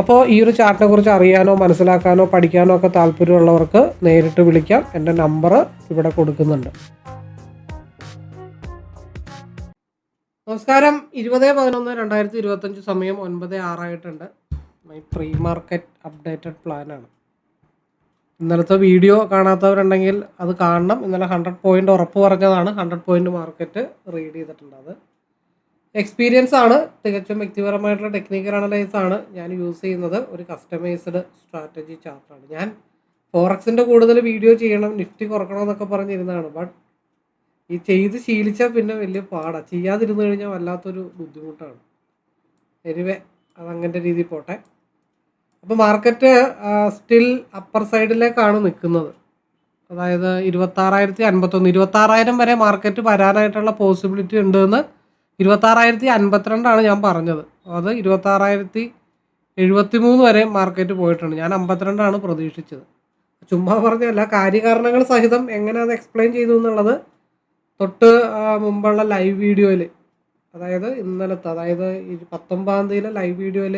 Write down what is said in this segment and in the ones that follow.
അപ്പോൾ ഈ ഒരു ചാർട്ടിനെ കുറിച്ച് അറിയാനോ മനസ്സിലാക്കാനോ പഠിക്കാനോ ഒക്കെ താല്പര്യമുള്ളവർക്ക് നേരിട്ട് വിളിക്കാം. എന്റെ നമ്പർ ഇവിടെ കൊടുക്കുന്നുണ്ട്. നമസ്കാരം. ഇരുപത് പതിനൊന്ന് രണ്ടായിരത്തി ഇരുപത്തഞ്ച് സമയം ഒൻപത് ആറായിട്ടുണ്ട്. മൈ പ്രീ മാർക്കറ്റ് അപ്ഡേറ്റഡ് പ്ലാനാണ് ഇന്നലത്തെ വീഡിയോ കാണാത്തവരുണ്ടെങ്കിൽ അത് കാണണം. ഇന്നലെ ഹൺഡ്രഡ് പോയിന്റ് ഉറപ്പ് പറഞ്ഞതാണ്. ഹൺഡ്രഡ് പോയിന്റ് മാർക്കറ്റ് റീഡ് ചെയ്തിട്ടുണ്ട് അത്. എക്സ്പീരിയൻസ് ആണ്. തികച്ചും വ്യക്തിപരമായിട്ടുള്ള ടെക്നിക്കൽ അനലൈസ് ആണ് ഞാൻ യൂസ് ചെയ്യുന്നത്. ഒരു കസ്റ്റമൈസ്ഡ് സ്ട്രാറ്റജി ചാർട്ടാണ് ഞാൻ ഫോറക്സിന്റെ കൂടുതൽ വീഡിയോ ചെയ്യണം നിഫ്റ്റി കുറക്കണം എന്നൊക്കെ പറഞ്ഞിരുന്നതാണ്. ബട്ട് ഈ ചെയ്ത് ശീലിച്ചാൽ പിന്നെ വലിയ പാടാണ് ചെയ്യാതിരുന്നു കഴിഞ്ഞാൽ വല്ലാത്തൊരു ബുദ്ധിമുട്ടാണ്. എനിവേ അതങ്ങനത്തെ രീതിയിൽ പോട്ടെ. അപ്പോൾ മാർക്കറ്റ് സ്റ്റിൽ അപ്പർ സൈഡിലേക്കാണ് നിൽക്കുന്നത്. അതായത് ഇരുപത്താറായിരത്തി അൻപത്തൊന്ന് ഇരുപത്താറായിരം വരെ മാർക്കറ്റ് വരാനായിട്ടുള്ള പോസിബിലിറ്റി ഉണ്ടെന്ന് ഇരുപത്താറായിരത്തി അൻപത്തിരണ്ടാണ് ഞാൻ പറഞ്ഞത്. അത് ഇരുപത്താറായിരത്തി എഴുപത്തി മൂന്ന് വരെ മാർക്കറ്റ് പോയിട്ടുണ്ട്. ഞാൻ അമ്പത്തിരണ്ടാണ് പ്രതീക്ഷിച്ചത്. ചുമ്മാ പറഞ്ഞല്ല കാര്യകാരണങ്ങൾ സഹിതം എങ്ങനെ അത് എക്സ്പ്ലെയിൻ ചെയ്തു എന്നുള്ളത് തൊട്ട് മുമ്പുള്ള ലൈവ് വീഡിയോയിൽ അതായത് ഇന്നലത്തെ അതായത് പത്തൊമ്പതാം തീയതിയിലെ ലൈവ് വീഡിയോയിൽ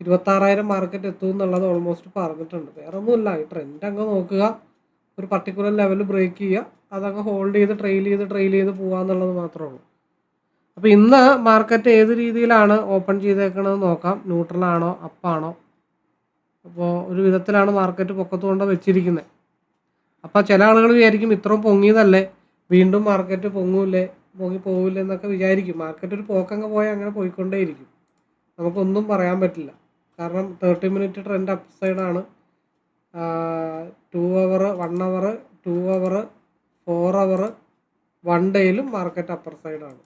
ഇരുപത്താറായിരം മാർക്കറ്റ് എത്തും എന്നുള്ളത് ഓൾമോസ്റ്റ് പറഞ്ഞിട്ടുണ്ട്. വേറെ ഒന്നുമില്ല ഈ ട്രെൻഡ് അങ്ങ് നോക്കുക ഒരു പർട്ടിക്കുലർ ലെവൽ ബ്രേക്ക് ചെയ്യുക അതങ്ങ് ഹോൾഡ് ചെയ്ത് ട്രെയിൽ ചെയ്ത് ട്രെയിൽ ചെയ്ത് പോകുക എന്നുള്ളത് മാത്രമേ ഉള്ളൂ. അപ്പോൾ ഇന്ന് മാർക്കറ്റ് ഏത് രീതിയിലാണ് ഓപ്പൺ ചെയ്തേക്കണത് നോക്കാം. ന്യൂട്രലാണോ അപ്പാണോ അപ്പോൾ ഒരു വിധത്തിലാണ് മാർക്കറ്റ് പൊക്കത്തുകൊണ്ട് വെച്ചിരിക്കുന്നത് അപ്പോൾ ചില ആളുകൾ വിചാരിക്കും ഇത്രയും പൊങ്ങിയതല്ലേ വീണ്ടും മാർക്കറ്റ് പൊങ്ങൂലേ പൊങ്ങി പോകില്ല എന്നൊക്കെ വിചാരിക്കും. മാർക്കറ്റ് ഒരു പോക്കങ്ങ് പോയാൽ അങ്ങനെ പോയിക്കൊണ്ടേയിരിക്കും. നമുക്കൊന്നും പറയാൻ പറ്റില്ല. കാരണം തേർട്ടി മിനിറ്റ് ട്രെൻഡ് അപ്പ് സൈഡാണ് two hour one hour two hour four hour one ഡേയിലും market upper സൈഡാണ്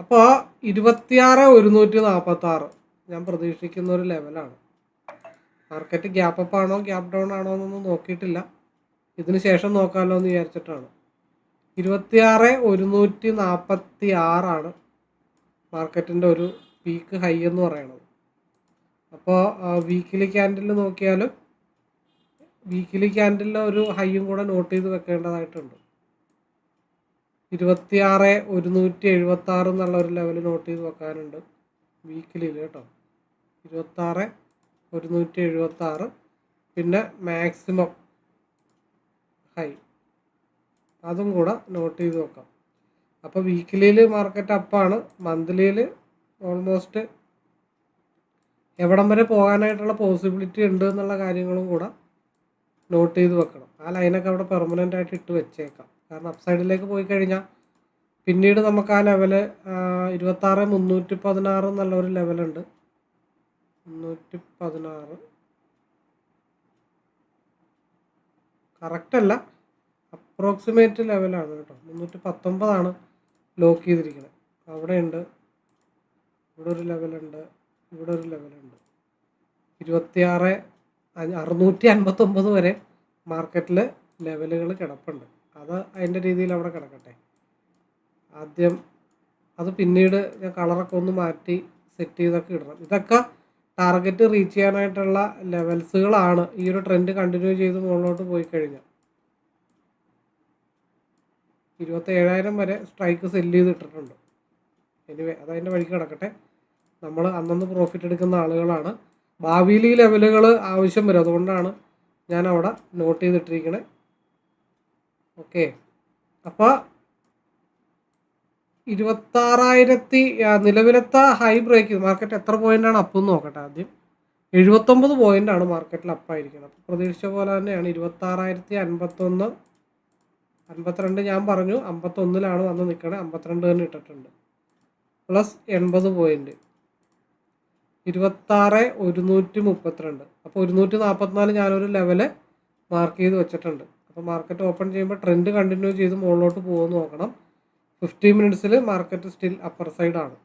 അപ്പോൾ ഇരുപത്തിയാറ് ഒരുന്നൂറ്റി നാൽപ്പത്തി ആറ് ഞാൻ പ്രതീക്ഷിക്കുന്ന ഒരു ലെവലാണ്. മാർക്കറ്റ് ഗ്യാപ്പ് അപ്പ് ആണോ ഗ്യാപ്പ് ഡൗൺ ആണോ എന്നൊന്നും നോക്കിയിട്ടില്ല. ഇതിന് ശേഷം നോക്കാമല്ലോ എന്ന് വിചാരിച്ചിട്ടാണ്. ഇരുപത്തിയാറ് ഒരുന്നൂറ്റി നാൽപ്പത്തി ആറാണ് മാർക്കറ്റിന്റെ ഒരു പീക്ക് ഹൈ എന്ന് പറയുന്നത് അപ്പോൾ വീക്കിലി ക്യാൻഡിൽ നോക്കിയാലും വീക്കിലി ക്യാൻഡിലെ ഒരു ഹൈയും കൂടെ നോട്ട് ചെയ്ത് വെക്കേണ്ടതായിട്ടുണ്ട്. ഇരുപത്തിയാറ് ഒരുന്നൂറ്റി എഴുപത്തി ആറ് എന്നുള്ള ഒരു ലെവൽ നോട്ട് ചെയ്ത് വെക്കാനുണ്ട് വീക്കിലിയിൽ കേട്ടോ. ഇരുപത്താറ് ഒരുന്നൂറ്റി എഴുപത്തി ആറ് പിന്നെ മാക്സിമം ഹൈ അതും കൂടെ നോട്ട് ചെയ്ത് വെക്കാം. അപ്പോൾ വീക്കിലിയിൽ മാർക്കറ്റ് അപ്പാണ് മന്ത്ലിയിൽ ഓൾമോസ്റ്റ് എവിടം വരെ പോകാനായിട്ടുള്ള പോസിബിലിറ്റി ഉണ്ട് എന്നുള്ള കാര്യങ്ങളും കൂടെ നോട്ട് ചെയ്ത് വെക്കണം. ആ ലൈനൊക്കെ അവിടെ പെർമനന്റ് ആയിട്ട് ഇട്ട് വെച്ചേക്കാം. കാരണം അപ്സൈഡിലേക്ക് പോയി കഴിഞ്ഞാൽ പിന്നീട് നമുക്ക് ആ ലെവൽ ഇരുപത്താറ് മുന്നൂറ്റി പതിനാറ് എന്നുള്ള ഒരു ലെവലുണ്ട് മുന്നൂറ്റി പതിനാറ് കറക്റ്റല്ല അപ്രോക്സിമേറ്റ് ലെവലാണ് കേട്ടോ. മുന്നൂറ്റി പത്തൊമ്പതാണ് ലോക്ക് ചെയ്തിരിക്കുന്നത്. അവിടെ ഉണ്ട്. ഇവിടെ ഒരു ലെവലുണ്ട് ഇവിടെ ഒരു ലെവലുണ്ട് ഇരുപത്തിയാറ് അറുന്നൂറ്റി അൻപത്തൊമ്പത് വരെ മാർക്കറ്റിൽ ലെവലുകൾ കിടപ്പുണ്ട്. അത് അതിന്റെ രീതിയിൽ അവിടെ കിടക്കട്ടെ. ആദ്യം അത് പിന്നീട് ഞാൻ കളറൊക്കെ ഒന്ന് മാറ്റി സെറ്റ് ചെയ്തൊക്കെ ഇടണം. ഇതൊക്കെ ടാർഗറ്റ് റീച്ച് ചെയ്യാനായിട്ടുള്ള ലെവൽസുകളാണ് ഈ ഒരു ട്രെൻഡ് കണ്ടിന്യൂ ചെയ്ത് മുകളിലോട്ട് പോയി കഴിഞ്ഞാൽ. ഇരുപത്തി ഏഴായിരം വരെ സ്ട്രൈക്ക് സെല്ല് ചെയ്തിട്ടിട്ടുണ്ട്. എനിവേ അതതിന്റെ വഴിക്ക് കിടക്കട്ടെ. നമ്മൾ അന്നന്ന് പ്രോഫിറ്റ് എടുക്കുന്ന ആളുകളാണ്. ഭാവിയിൽ ഈ ലെവലുകൾ ആവശ്യം വരും. അതുകൊണ്ടാണ് ഞാൻ അവിടെ നോട്ട് ചെയ്തിട്ടിരിക്കണേ. ഓക്കെ. അപ്പോൾ ഇരുപത്താറായിരത്തി നിലവിലത്തെ ഹൈ ബ്രേക്ക് മാർക്കറ്റ് എത്ര പോയിന്റാണ് അപ്പ് എന്ന് നോക്കട്ടെ ആദ്യം. എഴുപത്തൊമ്പത് പോയിന്റാണ് മാർക്കറ്റിൽ അപ്പായിരിക്കുന്നത് അപ്പോൾ പ്രതീക്ഷിച്ച പോലെ തന്നെയാണ് ഇരുപത്താറായിരത്തി അൻപത്തൊന്ന് അൻപത്തിരണ്ട് ഞാൻ പറഞ്ഞു അമ്പത്തൊന്നിലാണ് വന്ന് നിൽക്കണത് അമ്പത്തിരണ്ട് തന്നെ ഇട്ടിട്ടുണ്ട്. പ്ലസ് എൺപത് പോയിന്റ് ഇരുപത്താറ് ഒരുന്നൂറ്റി മുപ്പത്തിരണ്ട്. അപ്പോൾ ഒരുന്നൂറ്റി നാൽപ്പത്തിനാല് ഞാനൊരു ലെവൽ മാർക്ക് ചെയ്ത് വെച്ചിട്ടുണ്ട്. അപ്പോൾ മാർക്കറ്റ് ഓപ്പൺ ചെയ്യുമ്പോൾ ട്രെൻഡ് കണ്ടിന്യൂ ചെയ്ത് മുകളിലോട്ട് പോകുമെന്ന് നോക്കണം. ഫിഫ്റ്റി മിനിറ്റ്സിൽ മാർക്കറ്റ് സ്റ്റിൽ അപ്പർ സൈഡാണ്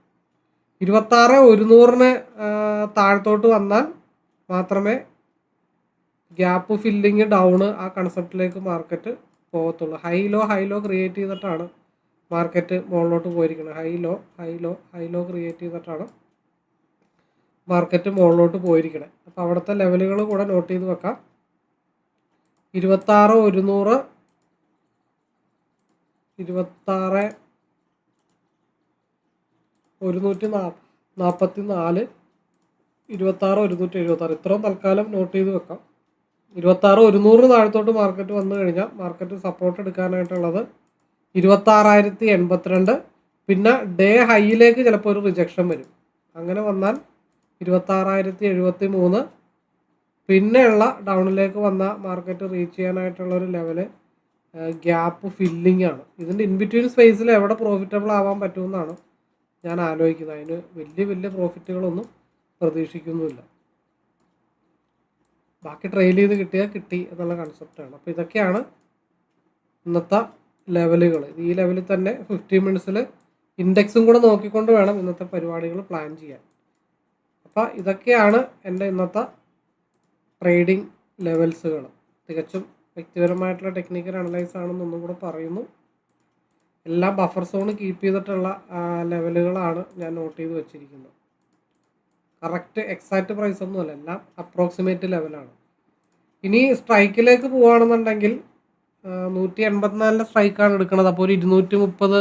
ഇരുപത്താറ് ഒരുന്നൂറിന് താഴത്തോട്ട് വന്നാൽ മാത്രമേ ഗ്യാപ്പ് ഫില്ലിങ് ഡൗണ് ആ കൺസെപ്റ്റിലേക്ക് മാർക്കറ്റ് പോകത്തുള്ളൂ high low high low create ചെയ്തിട്ടാണ് മാർക്കറ്റ് മുകളിലോട്ട് പോയിരിക്കുന്നത്. High low high low high low create ചെയ്തിട്ടാണ് മാർക്കറ്റ് മുകളിലോട്ട് പോയിരിക്കണേ അപ്പോൾ അവിടുത്തെ ലെവലുകൾ കൂടെ നോട്ട് ചെയ്ത് വെക്കാം. ഇരുപത്താറ് ഒരുന്നൂറ്? ഇരുപത്താറ് ഒരുന്നൂറ്റി നാ നാൽപ്പത്തി നാല് ഇരുപത്താറ് ഒരുന്നൂറ്റി എഴുപത്താറ്. ഇത്രയും തൽക്കാലം നോട്ട് ചെയ്ത് വെക്കാം. ഇരുപത്താറ് ഒരുന്നൂറ് താഴത്തോട്ട് മാർക്കറ്റ് വന്നു കഴിഞ്ഞാൽ മാർക്കറ്റ് സപ്പോർട്ട് എടുക്കാനായിട്ടുള്ളത് ഇരുപത്താറായിരത്തി എൺപത്തിരണ്ട്. പിന്നെ ഡേ ഹൈയിലേക്ക് ചിലപ്പോൾ ഒരു റിജക്ഷൻ വരും. അങ്ങനെ വന്നാൽ ഇരുപത്താറായിരത്തി എഴുപത്തി മൂന്ന് പിന്നെയുള്ള ഡൗണിലേക്ക് വന്ന മാർക്കറ്റ് റീച്ച് ചെയ്യാനായിട്ടുള്ള ഒരു ലെവൽ ഗ്യാപ്പ് ഫില്ലിംഗ് ആണ്. ഇതിന്റെ ഇൻബിറ്റ്വീൻ സ്പേസിൽ എവിടെ പ്രോഫിറ്റബിൾ ആവാൻ പറ്റുമെന്നാണ് ഞാൻ ആലോചിക്കുന്നത്. അതിന് വലിയ വലിയ പ്രോഫിറ്റുകളൊന്നും പ്രതീക്ഷിക്കുന്നുമില്ല. ബാക്കി ട്രെയിൽ ചെയ്ത് കിട്ടിയാൽ കിട്ടി എന്നുള്ള കൺസെപ്റ്റാണ് അപ്പോൾ ഇതൊക്കെയാണ് ഇന്നത്തെ ലെവലുകൾ ഈ ലെവലിൽ തന്നെ ഫിഫ്റ്റി മിനിറ്റ്സിൽ ഇൻഡെക്സും കൂടെ നോക്കിക്കൊണ്ട് വേണം ഇന്നത്തെ പരിപാടികൾ പ്ലാൻ ചെയ്യാൻ. അപ്പോൾ ഇതൊക്കെയാണ് എന്റെ ഇന്നത്തെ ട്രേഡിംഗ് ലെവൽസുകൾ. തികച്ചും വ്യക്തിപരമായിട്ടുള്ള ടെക്നിക്കൽ അനലൈസ് ആണെന്നൊന്നും കൂടെ പറയുന്നു. എല്ലാ ബഫർ സോൺ കീപ്പ് ചെയ്തിട്ടുള്ള ലെവലുകളാണ് ഞാൻ നോട്ട് ചെയ്ത് വെച്ചിരിക്കുന്നത്. കറക്റ്റ് എക്സാക്റ്റ് പ്രൈസ് ഒന്നുമല്ല എല്ലാം അപ്രോക്സിമേറ്റ് ലെവലാണ് ഇനി സ്ട്രൈക്കിലേക്ക് പോവുകയാണെന്നുണ്ടെങ്കിൽ നൂറ്റി എൺപത്തിനാലിന്റെ സ്ട്രൈക്കാണ് എടുക്കുന്നത്. അപ്പോൾ ഒരു ഇരുന്നൂറ്റി മുപ്പത്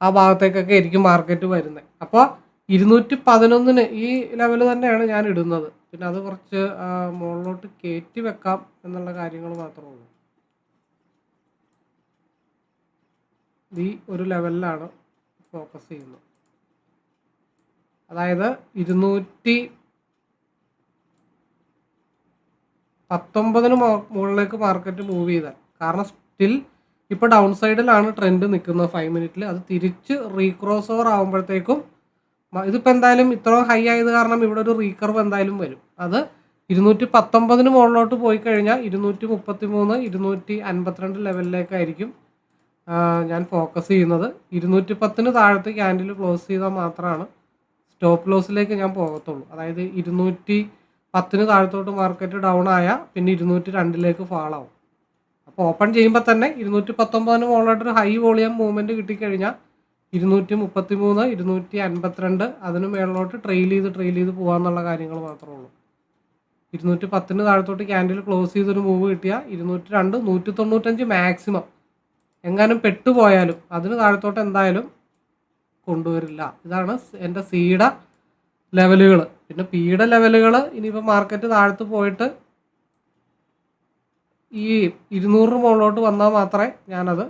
ആ ഭാഗത്തേക്കൊക്കെ ആയിരിക്കും മാർക്കറ്റ് വരുന്നത്. അപ്പോൾ ഇരുന്നൂറ്റി പതിനൊന്നിന് ഈ ലെവൽ തന്നെയാണ് ഞാൻ ഇടുന്നത്. പിന്നെ അത് കുറച്ച് മുകളിലോട്ട് കയറ്റി വെക്കാം എന്നുള്ള കാര്യങ്ങൾ മാത്രമേ ഉള്ളൂ. ഈ ഒരു ലെവലിലാണ് ഫോക്കസ് ചെയ്യുന്നത്. അതായത് ഇരുന്നൂറ്റി പത്തൊമ്പതിന് മുകളിലേക്ക് മാർക്കറ്റ് മൂവ് ചെയ്താൽ. കാരണം സ്റ്റിൽ ഇപ്പോൾ ഡൗൺ സൈഡിലാണ് ട്രെൻഡ് നിൽക്കുന്നത് ഫൈവ് മിനിറ്റിൽ അത് തിരിച്ച് റീക്രോസ് ഓവർ ആകുമ്പോഴത്തേക്കും ഇതിപ്പോൾ എന്തായാലും ഇത്രയും ഹൈ ആയത് കാരണം ഇവിടെ ഒരു റീകർവ് എന്തായാലും വരും. അത് ഇരുന്നൂറ്റി പത്തൊമ്പതിന് മുകളിലോട്ട് പോയി കഴിഞ്ഞാൽ ഇരുന്നൂറ്റി മുപ്പത്തി മൂന്ന് ഇരുന്നൂറ്റി അൻപത്തിരണ്ട് ലെവലിലേക്കായിരിക്കും ഞാൻ ഫോക്കസ് ചെയ്യുന്നത്. ഇരുന്നൂറ്റി പത്തിന് താഴത്ത് ക്യാൻഡിൽ ക്ലോസ് ചെയ്താൽ മാത്രമാണ് സ്റ്റോപ്പ് ലോസിലേക്ക് ഞാൻ പോകത്തുള്ളൂ. അതായത് ഇരുന്നൂറ്റി പത്തിന് താഴത്തോട്ട് മാർക്കറ്റ് ഡൗൺ ആയാൽ പിന്നെ ഇരുന്നൂറ്റി രണ്ടിലേക്ക് ഫാളാവും അപ്പോൾ ഓപ്പൺ ചെയ്യുമ്പോൾ തന്നെ ഇരുന്നൂറ്റി പത്തൊമ്പതിന് മുകളിലോട്ടൊരു ഹൈ വോളിയം മൂവ്മെന്റ് കിട്ടിക്കഴിഞ്ഞാൽ ഇരുന്നൂറ്റി മുപ്പത്തി മൂന്ന് ഇരുന്നൂറ്റി അൻപത്തിരണ്ട് അതിന് മേളിലോട്ട് ട്രെയിൽ ചെയ്ത് ട്രെയിൽ ചെയ്ത് പോകാമെന്നുള്ള കാര്യങ്ങൾ മാത്രമേ ഉള്ളൂ. ഇരുന്നൂറ്റി പത്തിന് താഴത്തോട്ട് ക്യാൻഡിൽ ക്ലോസ് ചെയ്തൊരു മൂവ് കിട്ടിയാൽ ഇരുന്നൂറ്റി രണ്ട് നൂറ്റി തൊണ്ണൂറ്റഞ്ച് മാക്സിമം എങ്ങാനും പെട്ടുപോയാലും അതിന് താഴത്തോട്ട് എന്തായാലും കൊണ്ടുവരില്ല. ഇതാണ് എന്റെ സീഡ ലെവലുകൾ പിന്നെ പീഡ ലെവലുകൾ ഇനിയിപ്പോൾ മാർക്കറ്റ് താഴത്ത് പോയിട്ട് ഈ ഇരുന്നൂറിന് മുകളിലോട്ട് വന്നാൽ മാത്രമേ ഞാനത്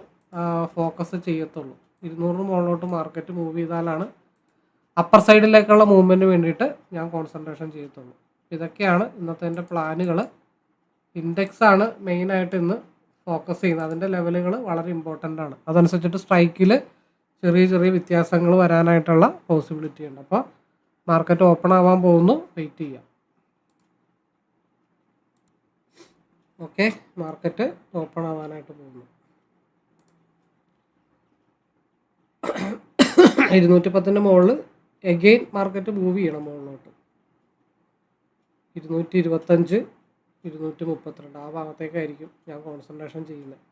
ഫോക്കസ് ചെയ്യത്തുള്ളൂ. ഇരുന്നൂറിന് മുകളിലോട്ട് മാർക്കറ്റ് മൂവ് ചെയ്താലാണ് അപ്പർ സൈഡിലേക്കുള്ള മൂവ്മെന്റ് വേണ്ടിയിട്ട് ഞാൻ കോൺസെൻട്രേഷൻ ചെയ്യത്തുള്ളൂ. ഇതൊക്കെയാണ് ഇന്നത്തെ എന്റെ പ്ലാനുകൾ ഇൻഡെക്സ് ആണ് മെയിനായിട്ട് ഇന്ന് ഫോക്കസ് ചെയ്യുന്നത്. അതിന്റെ ലെവലുകൾ വളരെ ഇമ്പോർട്ടന്റ് ആണ്. അതനുസരിച്ചിട്ട് സ്ട്രൈക്കിൽ ചെറിയ ചെറിയ വ്യത്യാസങ്ങൾ വരാനായിട്ടുള്ള പോസിബിലിറ്റി ഉണ്ട്. അപ്പോൾ മാർക്കറ്റ് ഓപ്പൺ ആവാൻ പോകുന്നു. വെയിറ്റ് ചെയ്യാം. ഓക്കെ മാർക്കറ്റ് ഓപ്പൺ ആവാനായിട്ട് പോകുന്നു. ഇരുന്നൂറ്റി പത്തിന്റെ മുകളിൽ എഗെയിൻ മാർക്കറ്റ് മൂവ് ചെയ്യണം മുകളിലോട്ട് ഇരുന്നൂറ്റി ഇരുപത്തഞ്ച് ഇരുന്നൂറ്റി മുപ്പത്തിരണ്ട് ആ ഭാഗത്തേക്കായിരിക്കും ഞാൻ കോൺസെൻട്രേഷൻ ചെയ്യുന്നത്.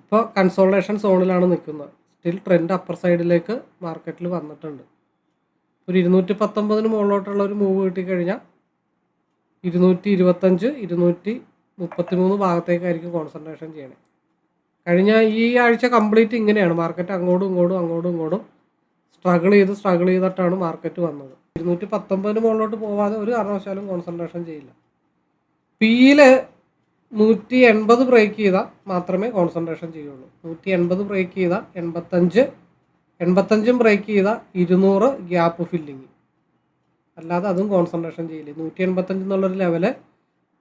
ഇപ്പോൾ കൺസോൾട്ടേഷൻ സോണിലാണ് നിൽക്കുന്നത്. സ്റ്റിൽ ട്രെൻഡ് അപ്പർ സൈഡിലേക്ക് മാർക്കറ്റിൽ വന്നിട്ടുണ്ട്. ഒരു ഇരുന്നൂറ്റി പത്തൊമ്പതിന് മുകളിലോട്ടുള്ള ഒരു മൂവ് കിട്ടിക്കഴിഞ്ഞാൽ ഇരുന്നൂറ്റി ഇരുപത്തഞ്ച് ഇരുന്നൂറ്റി മുപ്പത്തി മൂന്ന് ഭാഗത്തേക്കായിരിക്കും കോൺസെൻട്രേഷൻ ചെയ്യണേ. കഴിഞ്ഞ ഈ ആഴ്ച കംപ്ലീറ്റ് ഇങ്ങനെയാണ്. മാർക്കറ്റ് അങ്ങോട്ടും ഇങ്ങോട്ടും അങ്ങോട്ടും ഇങ്ങോട്ടും സ്ട്രഗിൾ ചെയ്ത് സ്ട്രഗിൾ ചെയ്തിട്ടാണ് മാർക്കറ്റ് വന്നത്. ഇരുന്നൂറ്റി പത്തൊമ്പതിന് മുകളിലോട്ട് പോവാതെ ഒരു കാരണവശാലും കോൺസെൻട്രേഷൻ ചെയ്യില്ല. പിയിൽ നൂറ്റി എൺപത് ബ്രേക്ക് ചെയ്താൽ മാത്രമേ കോൺസെൻട്രേഷൻ ചെയ്യുള്ളൂ. നൂറ്റി എൺപത് ബ്രേക്ക് ചെയ്താൽ എൺപത്തഞ്ച് എൺപത്തഞ്ചും ബ്രേക്ക് ചെയ്താൽ ഇരുന്നൂറ് ഗ്യാപ്പ് ഫില്ലിങ് അല്ലാതെ അതും കോൺസെൻട്രേഷൻ ചെയ്യില്ല. നൂറ്റി എൺപത്തഞ്ച് എന്നുള്ളൊരു ലെവൽ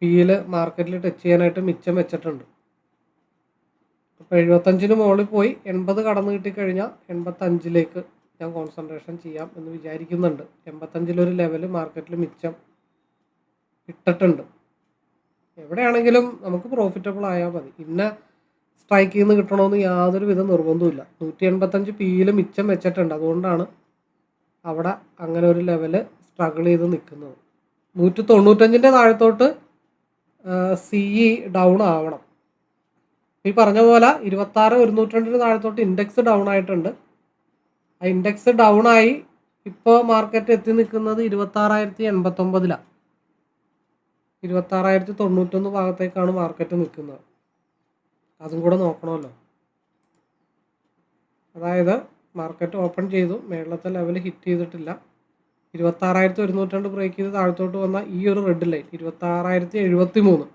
പിയിൽ മാർക്കറ്റിൽ ടച്ച് ചെയ്യാനായിട്ട് മിച്ചം വെച്ചിട്ടുണ്ട്. അപ്പോൾ എഴുപത്തഞ്ചിന് മുകളിൽ പോയി എൺപത് കടന്നു കിട്ടിക്കഴിഞ്ഞാൽ എൺപത്തഞ്ചിലേക്ക് ഞാൻ കോൺസെൻട്രേഷൻ ചെയ്യാം എന്ന് വിചാരിക്കുന്നുണ്ട്. എൺപത്തഞ്ചിലൊരു ലെവൽ മാർക്കറ്റിൽ മിച്ചം ഇട്ടിട്ടുണ്ട്. എവിടെയാണെങ്കിലും നമുക്ക് പ്രോഫിറ്റബിൾ ആയാൽ മതി. ഇന്ന സ്ട്രൈക്കിൽ നിന്ന് കിട്ടണമെന്ന് യാതൊരു വിധ നിർബന്ധമില്ല നൂറ്റി എൺപത്തഞ്ച് പിയിൽ മിച്ചം വെച്ചിട്ടുണ്ട്. അതുകൊണ്ടാണ് അവിടെ അങ്ങനെ ഒരു ലെവൽ സ്ട്രഗിൾ ചെയ്ത് നിൽക്കുന്നത്. നൂറ്റി തൊണ്ണൂറ്റഞ്ചിന്റെ താഴത്തോട്ട് സി ഇ ഡൗൺ ആവണം. ഈ പറഞ്ഞ പോലെ ഇരുപത്താറ് ഒരുന്നൂറ്റി താഴത്തോട്ട് ഇൻഡെക്സ് ഡൗൺ ആയിട്ടുണ്ട്. ആ ഇൻഡെക്സ് ഡൗൺ ആയി ഇപ്പോൾ മാർക്കറ്റ് എത്തി നിൽക്കുന്നത് ഇരുപത്താറായിരത്തി എൺപത്തൊമ്പതിലാണ് ഇരുപത്താറായിരത്തി തൊണ്ണൂറ്റൊന്ന് ഭാഗത്തേക്കാണ് മാർക്കറ്റ് നിൽക്കുന്നത്. അതും കൂടെ നോക്കണമല്ലോ. അതായത് മാർക്കറ്റ് ഓപ്പൺ ചെയ്തു മേളത്തെ ലെവൽ ഹിറ്റ് ചെയ്തിട്ടില്ല. ഇരുപത്താറായിരത്തി ഒരുന്നൂറ്റി ബ്രേക്ക് ചെയ്ത് താഴത്തോട്ട് വന്ന ഈ ഒരു റെഡ് ലൈൻ ഇരുപത്താറായിരത്തി എഴുപത്തി മൂന്ന്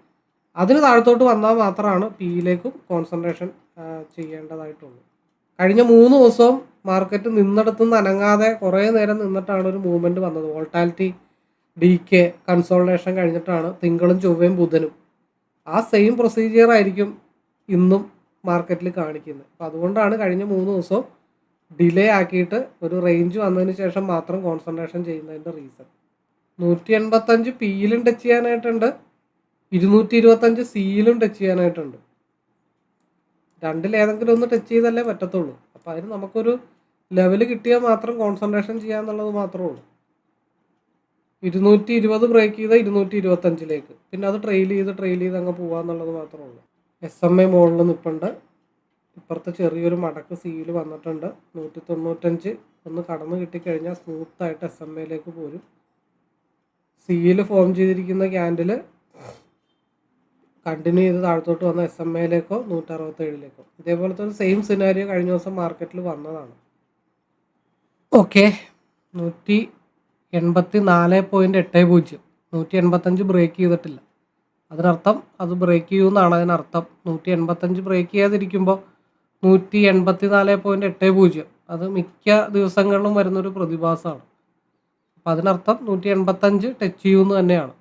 അതിന് താഴത്തോട്ട് വന്നാൽ മാത്രമാണ് പിയിലേക്കും കോൺസെൻട്രേഷൻ ചെയ്യേണ്ടതായിട്ടുള്ളൂ. കഴിഞ്ഞ മൂന്ന് ദിവസവും മാർക്കറ്റ് നിന്നിടത്ത് നിന്ന് അനങ്ങാതെ കുറേ നേരം നിന്നിട്ടാണ് ഒരു മൂവ്മെന്റ് വന്നത്. വോൾട്ടാലിറ്റി ഡി കെ കൺസോൾട്ടേഷൻ കഴിഞ്ഞിട്ടാണ് തിങ്കളും ചൊവ്വയും ബുധനും. ആ സെയിം പ്രൊസീജിയർ ആയിരിക്കും ഇന്നും മാർക്കറ്റിൽ കാണിക്കുന്നത്. അപ്പം അതുകൊണ്ടാണ് കഴിഞ്ഞ മൂന്ന് ദിവസവും ഡിലേ ആക്കിയിട്ട് ഒരു റേഞ്ച് വന്നതിന് ശേഷം മാത്രം കോൺസെൻട്രേഷൻ ചെയ്യുന്നതിന്റെ റീസൺ നൂറ്റി എൺപത്തഞ്ച് പിയിലും ടച്ച് ചെയ്യാനായിട്ടുണ്ട്. ഇരുന്നൂറ്റി ഇരുപത്തഞ്ച് സിയിലും ടച്ച് ചെയ്യാനായിട്ടുണ്ട്. രണ്ടിൽ ഏതെങ്കിലും ഒന്ന് ടച്ച് ചെയ്തല്ലേ പറ്റത്തുള്ളൂ. അപ്പോൾ അതിന് നമുക്കൊരു ലെവൽ കിട്ടിയാൽ മാത്രം കോൺസെൻട്രേഷൻ ചെയ്യാന്നുള്ളത് മാത്രമേ ഉള്ളൂ. ഇരുന്നൂറ്റി ഇരുപത് ബ്രേക്ക് ചെയ്ത ഇരുന്നൂറ്റി ഇരുപത്തഞ്ചിലേക്ക് പിന്നെ അത് ട്രെയിൽ ചെയ്ത് ട്രെയിൽ ചെയ്ത് അങ്ങ് പോകാന്നുള്ളത് മാത്രമേ ഉള്ളൂ. എസ് എം ഐ മോളിൽ നിൽപ്പുണ്ട് ഇപ്പുറത്ത് ചെറിയൊരു മടക്ക് സിയിൽ വന്നിട്ടുണ്ട്. നൂറ്റി തൊണ്ണൂറ്റഞ്ച് ഒന്ന് കടന്നു കിട്ടിക്കഴിഞ്ഞാൽ സ്മൂത്തായിട്ട് എസ് എം ഐയിലേക്ക് പോരും. സിയിൽ ഫോം ചെയ്തിരിക്കുന്ന ക്യാൻഡിൽ കണ്ടിന്യൂ ചെയ്ത് താഴത്തോട്ട് വന്ന എസ് എം എയിലേക്കോ നൂറ്ററുപത്തേഴിലേക്കോ. ഇതേപോലത്തെ ഒരു സെയിം സിനാരിയോ കഴിഞ്ഞ ദിവസം മാർക്കറ്റിൽ വന്നതാണ്. ഓക്കെ നൂറ്റി എൺപത്തി നാല് പോയിന്റ് എട്ട് പൂജ്യം. നൂറ്റി എൺപത്തഞ്ച് ബ്രേക്ക് ചെയ്തിട്ടില്ല. അതിനർത്ഥം അത് ബ്രേക്ക് ചെയ്യുമെന്നാണ് അതിനർത്ഥം. നൂറ്റി എൺപത്തഞ്ച് ബ്രേക്ക് ചെയ്യാതിരിക്കുമ്പോൾ നൂറ്റി എൺപത്തി നാല് പോയിന്റ് എട്ട് പൂജ്യം. അത് മിക്ക ദിവസങ്ങളിലും വരുന്നൊരു പ്രതിഭാസമാണ്. അപ്പം അതിനർത്ഥം നൂറ്റി എൺപത്തഞ്ച് ടച്ച് ചെയ്യുമെന്ന് തന്നെയാണ്.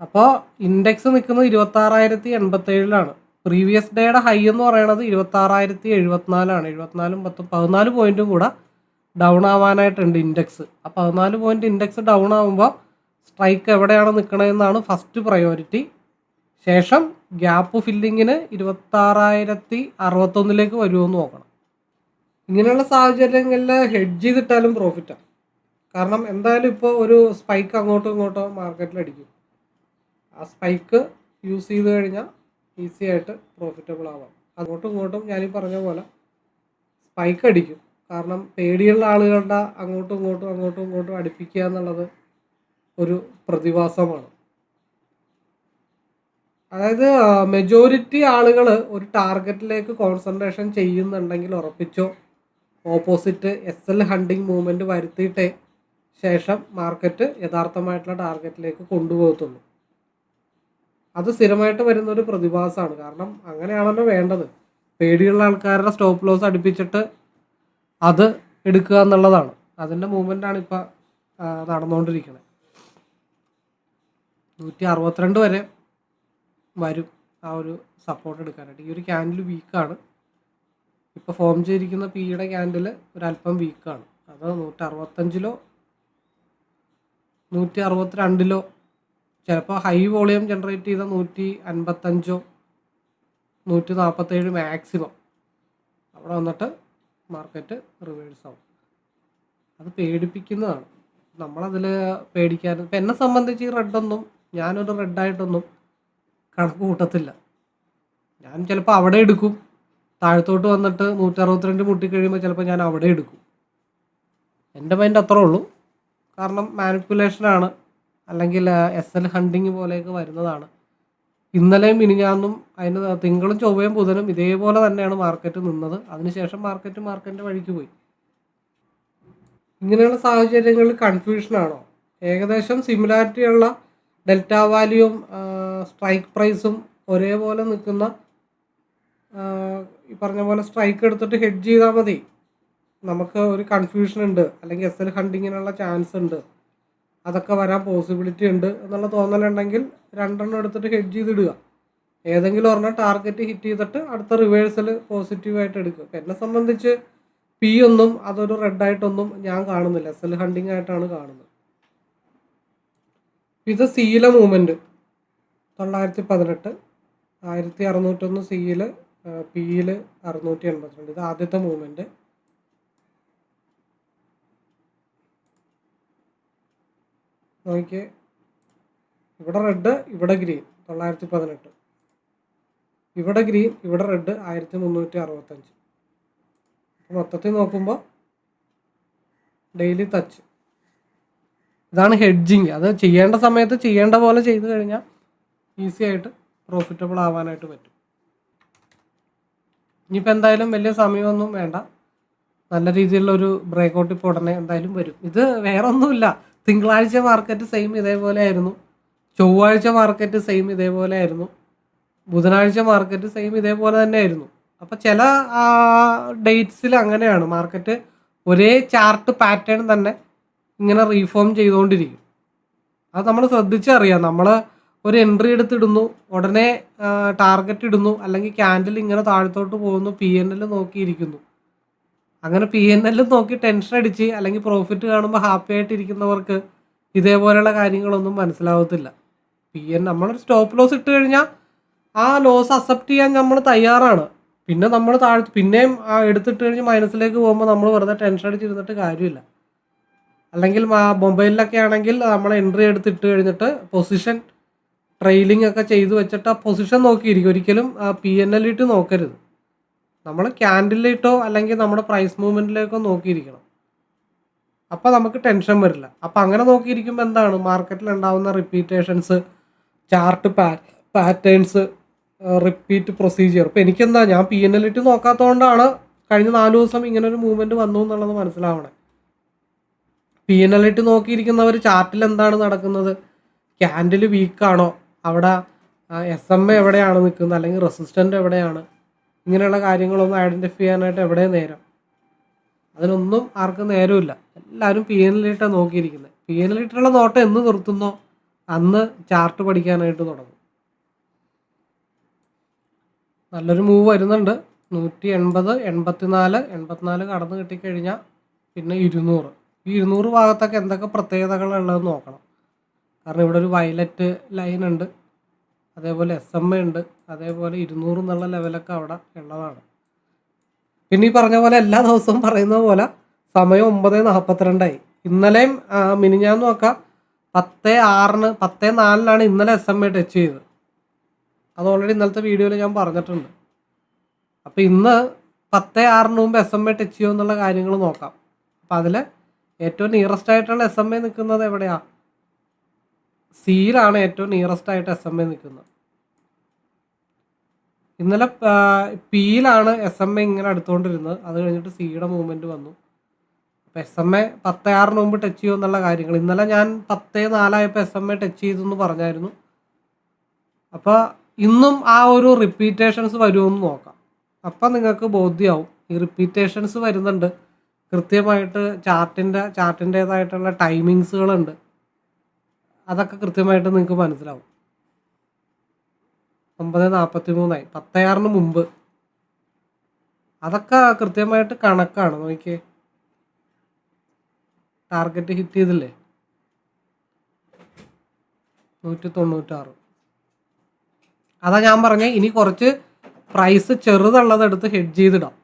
അപ്പോൾ ഇൻഡെക്സ് നിൽക്കുന്നത് ഇരുപത്താറായിരത്തി എൺപത്തേഴിലാണ് പ്രീവിയസ് ഡേയുടെ ഹൈ എന്ന് പറയുന്നത് ഇരുപത്താറായിരത്തി എഴുപത്തിനാലാണ് എഴുപത്തിനാലും പത്ത് പതിനാല് പോയിന്റും കൂടെ ഡൗൺ ആവാനായിട്ടുണ്ട് ഇൻഡെക്സ് ആ പതിനാല് പോയിന്റ് ഇൻഡെക്സ് ഡൗൺ ആകുമ്പോൾ സ്ട്രൈക്ക് എവിടെയാണ് നിൽക്കണതെന്നാണ് ഫസ്റ്റ് പ്രയോറിറ്റി ശേഷം ഗ്യാപ്പ് ഫില്ലിങ്ങിന് ഇരുപത്താറായിരത്തി അറുപത്തൊന്നിലേക്ക് വരുമെന്ന് നോക്കണം. ഇങ്ങനെയുള്ള സാഹചര്യങ്ങളിൽ ഹെഡ്ജ് ചെയ്തിട്ടാലും പ്രോഫിറ്റാണ് കാരണം എന്തായാലും ഇപ്പോൾ ഒരു സ്പൈക്ക് അങ്ങോട്ടും ഇങ്ങോട്ടോ മാർക്കറ്റിൽ അടിക്കും ആ സ്പൈക്ക് യൂസ് ചെയ്ത് കഴിഞ്ഞാൽ ഈസി ആയിട്ട് പ്രോഫിറ്റബിൾ ആവാം. അങ്ങോട്ടും ഇങ്ങോട്ടും ഞാനീ പറഞ്ഞ പോലെ സ്പൈക്ക് അടിക്കും. കാരണം പേടിയുള്ള ആളുകളുടെ അങ്ങോട്ടും ഇങ്ങോട്ടും അങ്ങോട്ടും ഇങ്ങോട്ടും അടുപ്പിക്കുക എന്നുള്ളത് ഒരു പ്രതിഭാസമാണ്. അതായത് മെജോറിറ്റി ആളുകൾ ഒരു ടാർഗറ്റിലേക്ക് കോൺസെൻട്രേഷൻ ചെയ്യുന്നുണ്ടെങ്കിൽ ഉറപ്പിച്ചോ? Opposite S L hunting movement വരുത്തിയിട്ടേ ശേഷം മാർക്കറ്റ് യഥാർത്ഥമായിട്ടുള്ള ടാർഗറ്റിലേക്ക് കൊണ്ടുപോകത്തുള്ളൂ. അത് സ്ഥിരമായിട്ട് വരുന്ന ഒരു പ്രതിഭാസമാണ്. കാരണം അങ്ങനെയാണല്ലോ വേണ്ടത്. പേടിയുള്ള ആൾക്കാരുടെ സ്റ്റോപ്പ് ലോസ് അടുപ്പിച്ചിട്ട് അത് എടുക്കുക എന്നുള്ളതാണ്. അതിന്റെ മൂവ്മെന്റാണ് ഇപ്പോൾ നടന്നുകൊണ്ടിരിക്കുന്നത് നൂറ്റി അറുപത്തിരണ്ട് വരെ വരും ആ ഒരു സപ്പോർട്ട് എടുക്കാനായിട്ട്. ഈ ഒരു ക്യാൻഡിൽ വീക്കാണ് ഇപ്പോൾ ഫോം ചെയ്തിരിക്കുന്ന പിയുടെ ക്യാൻഡിൽ ഒരല്പം വീക്കാണ് അത് നൂറ്റി അറുപത്തഞ്ചിലോ നൂറ്റി അറുപത്തിരണ്ടിലോ ചിലപ്പോൾ ഹൈ വോളിയം ജനറേറ്റ് ചെയ്ത നൂറ്റി അൻപത്തഞ്ചോ നൂറ്റി നാൽപ്പത്തേഴ് മാക്സിമം അവിടെ വന്നിട്ട് മാർക്കറ്റ് റിവേഴ്സ് ആവും. അത് പേടിപ്പിക്കുന്നതാണ്. നമ്മളതിൽ പേടിക്കാൻ ഇപ്പം എന്നെ സംബന്ധിച്ച് ഈ റെഡൊന്നും ഞാനൊരു റെഡായിട്ടൊന്നും കണക്ക് കൂട്ടത്തില്ല. ഞാൻ ചിലപ്പോൾ അവിടെ എടുക്കും. താഴത്തോട്ട് വന്നിട്ട് നൂറ്ററുപത്തിരണ്ട് മുട്ടിക്കഴിയുമ്പോൾ ചിലപ്പോൾ ഞാൻ അവിടെ എടുക്കും. എന്റെ മൈൻഡ് അത്രേ ഉള്ളൂ. കാരണം മാനിപ്പുലേഷനാണ് അല്ലെങ്കിൽ എസ് എൽ ഹണ്ടിങ് പോലെയൊക്കെ വരുന്നതാണ്. ഇന്നലെയും മിനിഞ്ഞാന്നും അതിന് തിങ്കളും ചൊവ്വയും ബുധനും ഇതേപോലെ തന്നെയാണ് മാർക്കറ്റ് നിന്നത്. അതിനുശേഷം മാർക്കറ്റ് മാർക്കറ്റിന്റെ വഴിക്ക് പോയി. ഇങ്ങനെയുള്ള സാഹചര്യങ്ങളിൽ കൺഫ്യൂഷനാണോ? ഏകദേശം സിമിലാരിറ്റിയുള്ള ഡെൽറ്റ വാല്യൂവും സ്ട്രൈക്ക് പ്രൈസും ഒരേപോലെ നിൽക്കുന്ന ഈ പറഞ്ഞ പോലെ സ്ട്രൈക്ക് എടുത്തിട്ട് ഹെഡ് ചെയ്താൽ മതി. നമുക്ക് ഒരു കൺഫ്യൂഷൻ ഉണ്ട് അല്ലെങ്കിൽ എസ് എൽ ഹണ്ടിങ്ങിനുള്ള ചാൻസ് ഉണ്ട് അതൊക്കെ വരാൻ പോസിബിലിറ്റി ഉണ്ട് എന്നുള്ള തോന്നലുണ്ടെങ്കിൽ രണ്ടെണ്ണം എടുത്തിട്ട് ഹെഡ് ചെയ്തിടുക. ഏതെങ്കിലും ഒരെണ്ണം ടാർഗറ്റ് ഹിറ്റ് ചെയ്തിട്ട് അടുത്ത റിവേഴ്സൽ പോസിറ്റീവായിട്ട് എടുക്കുക. എന്നെ സംബന്ധിച്ച് പി ഒന്നും അതൊരു റെഡായിട്ടൊന്നും ഞാൻ കാണുന്നില്ല. എസ് എൽ ഹണ്ടിങ് ആയിട്ടാണ് കാണുന്നത്. ഇത് സീല മൂവ്മെന്റ് തൊള്ളായിരത്തി പതിനെട്ട് ആയിരത്തി അറുന്നൂറ്റൊന്ന് സിയിൽ പിയിൽ അറുന്നൂറ്റി എൺപത്തിരണ്ട് ഇത് ആദ്യത്തെ മൂവ്മെന്റ് നോക്കിയേ. ഇവിടെ റെഡ് ഇവിടെ ഗ്രീൻ. തൊള്ളായിരത്തി പതിനെട്ട് ഇവിടെ ഗ്രീൻ ഇവിടെ റെഡ് ആയിരത്തി മുന്നൂറ്റി അറുപത്തഞ്ച് മൊത്തത്തിൽ നോക്കുമ്പോൾ ഡെയിലി ടച്ച്. ഇതാണ് ഹെഡ്ജിങ്. അത് ചെയ്യേണ്ട സമയത്ത് ചെയ്യേണ്ട പോലെ ചെയ്തു കഴിഞ്ഞാൽ ഈസി ആയിട്ട് പ്രോഫിറ്റബിൾ ആവാനായിട്ട് പറ്റും. ഇനിയിപ്പോൾ എന്തായാലും വലിയ സമയമൊന്നും വേണ്ട. നല്ല രീതിയിലുള്ള ഒരു ബ്രേക്കൗട്ട് ഇപ്പോൾ ഉടനെ എന്തായാലും വരും. ഇത് വേറെ ഒന്നുമില്ല തിങ്കളാഴ്ച മാർക്കറ്റ് സെയിം ഇതേപോലെ ആയിരുന്നു ചൊവ്വാഴ്ച മാർക്കറ്റ് സെയിം ഇതേപോലെ ആയിരുന്നു ബുധനാഴ്ച മാർക്കറ്റ് സെയിം ഇതേപോലെ തന്നെ ആയിരുന്നു അപ്പോൾ ചില ഡേറ്റ്സിൽ അങ്ങനെയാണ്. മാർക്കറ്റ് ഒരേ ചാർട്ട് പാറ്റേൺ തന്നെ ഇങ്ങനെ റീഫോം ചെയ്തുകൊണ്ടിരിക്കും അത് നമ്മൾ ശ്രദ്ധിച്ചറിയാം. നമ്മൾ ഒരു എൻട്രി എടുത്തിടുന്നു ഉടനെ ടാർഗറ്റ് ഇടുന്നു അല്ലെങ്കിൽ ക്യാൻഡിൽ ഇങ്ങനെ താഴത്തോട്ട് പോകുന്നു പി എൻ എൽ നോക്കിയിരിക്കുന്നു. അങ്ങനെ പി എൻ എൽ നോക്കി ടെൻഷൻ അടിച്ച് അല്ലെങ്കിൽ പ്രോഫിറ്റ് കാണുമ്പോൾ ഹാപ്പി ആയിട്ടിരിക്കുന്നവർക്ക് ഇതേപോലെയുള്ള കാര്യങ്ങളൊന്നും മനസ്സിലാവത്തില്ല. പി എൻ നമ്മളൊരു സ്റ്റോപ്പ് ലോസ് ഇട്ട് കഴിഞ്ഞാൽ ആ ലോസ് അക്സെപ്റ്റ് ചെയ്യാൻ നമ്മൾ തയ്യാറാണ്. പിന്നെ നമ്മൾ താഴ്ത്ത് പിന്നെയും ആ എടുത്തിട്ട് കഴിഞ്ഞ് മൈനസിലേക്ക് പോകുമ്പോൾ നമ്മൾ വെറുതെ ടെൻഷൻ അടിച്ചിരുന്നിട്ട് കാര്യമില്ല. അല്ലെങ്കിൽ മൊബൈലിലൊക്കെ ആണെങ്കിൽ നമ്മൾ എൻട്രി എടുത്തിട്ട് കഴിഞ്ഞിട്ട് പൊസിഷൻ ട്രെയിലിംഗ് ഒക്കെ ചെയ്തു വെച്ചിട്ട് ആ പൊസിഷൻ നോക്കിയിരിക്കും. ഒരിക്കലും ആ പി എൻ എൽ ഇട്ട് നോക്കരുത്. നമ്മൾ ക്യാൻഡിലിട്ടോ അല്ലെങ്കിൽ നമ്മുടെ പ്രൈസ് മൂവ്മെന്റിലേക്കോ നോക്കിയിരിക്കണം. അപ്പോൾ നമുക്ക് ടെൻഷൻ വരില്ല. അപ്പോൾ അങ്ങനെ നോക്കിയിരിക്കുമ്പോൾ എന്താണ്? മാർക്കറ്റിൽ ഉണ്ടാകുന്ന repetitions chart patterns repeat procedure ഇപ്പോൾ എനിക്കെന്താ? ഞാൻ പി എൻ എൽ ഇട്ട് നോക്കാത്തതുകൊണ്ടാണ് കഴിഞ്ഞ നാല് ദിവസം ഇങ്ങനെ ഒരു മൂവ്മെന്റ് വന്നു എന്നുള്ളത് മനസ്സിലാവണേ. പി എൻ എൽ ഇട്ട് നോക്കിയിരിക്കുന്നവർ ചാർട്ടിൽ എന്താണ് നടക്കുന്നത്? ക്യാൻഡിൽ വീക്കാണോ അവിടെ എസ് എ എവിടെയാണ് നിൽക്കുന്നത്? അല്ലെങ്കിൽ റെസിസ്റ്റന്റ് എവിടെയാണ്? ഇങ്ങനെയുള്ള കാര്യങ്ങളൊന്നും ഐഡന്റിഫൈ ചെയ്യാനായിട്ട് എവിടെ നേരം? അതിനൊന്നും ആർക്കും നേരമില്ല. എല്ലാവരും പി എൻ എല്ലിട്ടാണ് നോക്കിയിരിക്കുന്നത് പി എൻ എല്ലിട്ടുള്ള നോട്ടം എന്ന് നിർത്തുന്നോ? അന്ന് ചാർട്ട് പഠിക്കാനായിട്ട് തുടങ്ങും. നല്ലൊരു മൂവ് വരുന്നുണ്ട്. നൂറ്റി എൺപത് എൺപത്തിനാല് എൺപത്തിനാല് കടന്നു കിട്ടിക്കഴിഞ്ഞാൽ പിന്നെ ഇരുന്നൂറ്. ഈ ഇരുന്നൂറ് ഭാഗത്തൊക്കെ എന്തൊക്കെ പ്രത്യേകതകളുള്ളതെന്ന് നോക്കണം. കാരണം ഇവിടെ ഒരു വയലറ്റ് ലൈൻ ഉണ്ട്. അതേപോലെ എസ് എം എ ഉണ്ട്. അതേപോലെ ഇരുന്നൂറ് എന്നുള്ള ലെവലൊക്കെ അവിടെ ഉള്ളതാണ്. പിന്നെ ഈ പറഞ്ഞ പോലെ എല്ലാ ദിവസവും പറയുന്ന പോലെ സമയം ഒമ്പത് നാൽപ്പത്തിരണ്ടായി ഇന്നലെയും ഞാൻ നോക്കാം പത്ത് ആറിന് പത്ത് നാലിനാണ് ഇന്നലെ എസ് എം എ ടച്ച് ചെയ്തത്. അത് ഓൾറെഡി ഇന്നലത്തെ വീഡിയോയിൽ ഞാൻ പറഞ്ഞിട്ടുണ്ട്. അപ്പോൾ ഇന്ന് പത്ത് ആറിന് മുമ്പ് എസ് എം എ ടച്ച് ചെയ്യുമോ എന്നുള്ള കാര്യങ്ങൾ നോക്കാം. അപ്പോൾ അതിൽ ഏറ്റവും നിയറസ്റ്റ് ആയിട്ടുള്ള എസ് എം എ നിൽക്കുന്നത് എവിടെയാണ് സിയിലാണ് ഏറ്റവും നിയറസ്റ്റ് ആയിട്ട് എസ് എം എ നിൽക്കുന്നത് ഇന്നലെ പിയിലാണ് എസ് എം എ ഇങ്ങനെ അടുത്തുകൊണ്ടിരുന്നത്. അത് കഴിഞ്ഞിട്ട് സിയുടെ മൂവ്മെന്റ് വന്നു. അപ്പോൾ എസ് എം എ പത്ത് ആറിന് മുമ്പ് ടച്ച് ചെയ്യും എന്നുള്ള കാര്യങ്ങൾ. ഇന്നലെ ഞാൻ പത്ത് നാലായപ്പോൾ എസ് എം എ ടച്ച് ചെയ്തു എന്ന് പറഞ്ഞായിരുന്നു. അപ്പോൾ ഇന്നും ആ ഒരു റിപ്പീറ്റേഷൻസ് വരുമെന്ന് നോക്കാം. അപ്പം നിങ്ങൾക്ക് ബോധ്യമാവും ഈ റിപ്പീറ്റേഷൻസ് വരുന്നുണ്ട്. കൃത്യമായിട്ട് ചാർട്ടിന്റെ ചാർട്ടിന്റേതായിട്ടുള്ള ടൈമിങ്സുകളുണ്ട് അതൊക്കെ കൃത്യമായിട്ട് നിങ്ങൾക്ക് മനസ്സിലാവും. ഒമ്പത് നാൽപ്പത്തി മൂന്നായി പത്തയാറിന് മുമ്പ്. അതൊക്കെ കൃത്യമായിട്ട് കണക്കാണ്. നോക്കിയേ. ടാർഗറ്റ് ഹിറ്റ് ചെയ്തില്ലേ? നൂറ്റി തൊണ്ണൂറ്റാറ് അതാ ഞാൻ പറഞ്ഞ ഇനി കുറച്ച് പ്രൈസ് ചെറുതുള്ളത് എടുത്ത് ഹെഡ് ചെയ്തിടാം.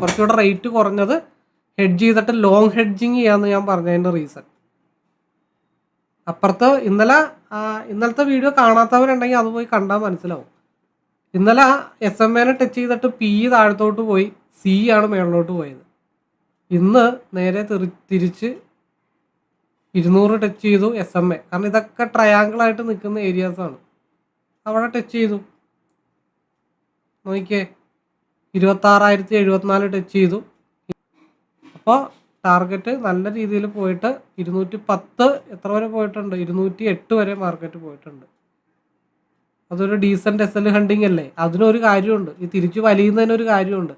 കുറച്ചുകൂടെ റേറ്റ് കുറഞ്ഞത് ഹെഡ് ചെയ്തിട്ട് ലോങ് ഹെഡ്ജിങ് ചെയ്യാമെന്ന് ഞാൻ പറഞ്ഞതിന്റെ റീസൺ അപ്പുറത്ത് ഇന്നലെ ഇന്നലത്തെ വീഡിയോ കാണാത്തവരുണ്ടെങ്കിൽ അത് പോയി കണ്ടാൽ മനസ്സിലാവും. ഇന്നലെ എസ് എം എനെ ടച്ച് ചെയ്തിട്ട് പി താഴത്തോട്ട് പോയി സി ആണ് മേളിലോട്ട് പോയത്. ഇന്ന് നേരെ തിരി തിരിച്ച് ഇരുന്നൂറ് ടച്ച് ചെയ്തു എസ് എം എ കാരണം ഇതൊക്കെ ട്രയാങ്കിൾ ആയിട്ട് നിൽക്കുന്ന ഏരിയാസാണ് അവിടെ ടച്ച് ചെയ്തു. നോക്കിയേ ഇരുപത്താറായിരത്തി എഴുപത്തിനാല് ടച്ച് ചെയ്തു. അപ്പോൾ ടാർഗറ്റ് നല്ല രീതിയിൽ പോയിട്ട് ഇരുന്നൂറ്റി പത്ത് എത്ര വരെ പോയിട്ടുണ്ട്? ഇരുന്നൂറ്റി എട്ട് വരെ മാർക്കറ്റ് പോയിട്ടുണ്ട്. അതൊരു ഡീസന്റ് എസ് എൽ ഹണ്ടിങ് അല്ലേ? അതിനൊരു കാര്യമുണ്ട്. ഈ തിരിച്ചു വലിയുന്നതിനൊരു കാര്യമുണ്ട്.